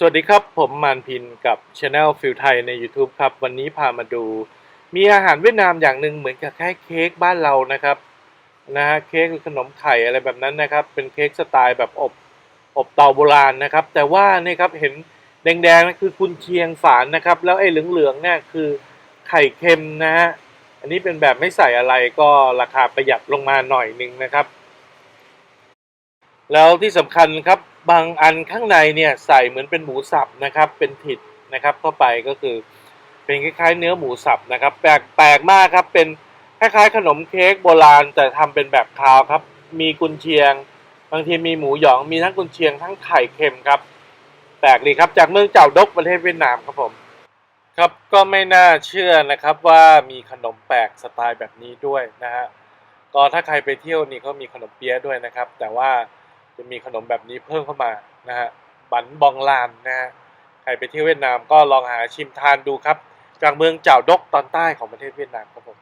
สวัสดีครับ ผมมานพินกับ Channel ฟิลไทยใน YouTube ครับ วันนี้พามาดู มีอาหารเวียดนามอย่างหนึ่งเหมือนกับแค่เค้กบ้านเรานะครับนะฮะเค้กหรือขนมไข่อะไรแบบนั้นนะครับ เป็นเค้กสไตล์แบบอบอบเตาโบราณนะครับ แต่ว่านี่ครับเห็นแดงๆนั่นคือกุนเชียงฝานนะครับ แล้วไอ้เหลืองๆเนี่ยคือไข่เค็มนะฮะอันนี้เป็นแบบไม่ใส่อะไรก็ราคาประหยัดลงมาหน่อยนึงนะครับ แล้วที่สำคัญครับ บางอันข้างในเนี่ยใส่เหมือนเป็นหมูสับนะครับ เป็นถิดนะครับเข้าไปก็คือเป็นคล้ายๆเนื้อหมูสับนะครับ แปลกแปลกมากครับเป็นคล้ายๆ ขนมเค้กโบราณแต่ทำเป็นแบบคาวครับ มีกุนเชียง บางทีมีหมูหยองมีทั้งกุนเชียงทั้งไข่เค็มครับแปลกดีครับจากเมืองเจ้าดกประเทศเวียดนามครับผมครับก็ไม่น่าเชื่อนะครับว่ามีขนมแปลกสไตล์แบบนี้ด้วยนะฮะก็ถ้าใครไปเที่ยวนี่ก็มีขนมเปี๊ยะด้วยนะครับ แต่ว่า จะมีขนมแบบนี้เพิ่มเข้ามานะฮะบันบองลานนะฮะใครไปเที่ยวเวียดนามก็ลองหาชิมทานดูครับ จากเมืองเจ้าดกตอนใต้ของประเทศเวียดนามครับผม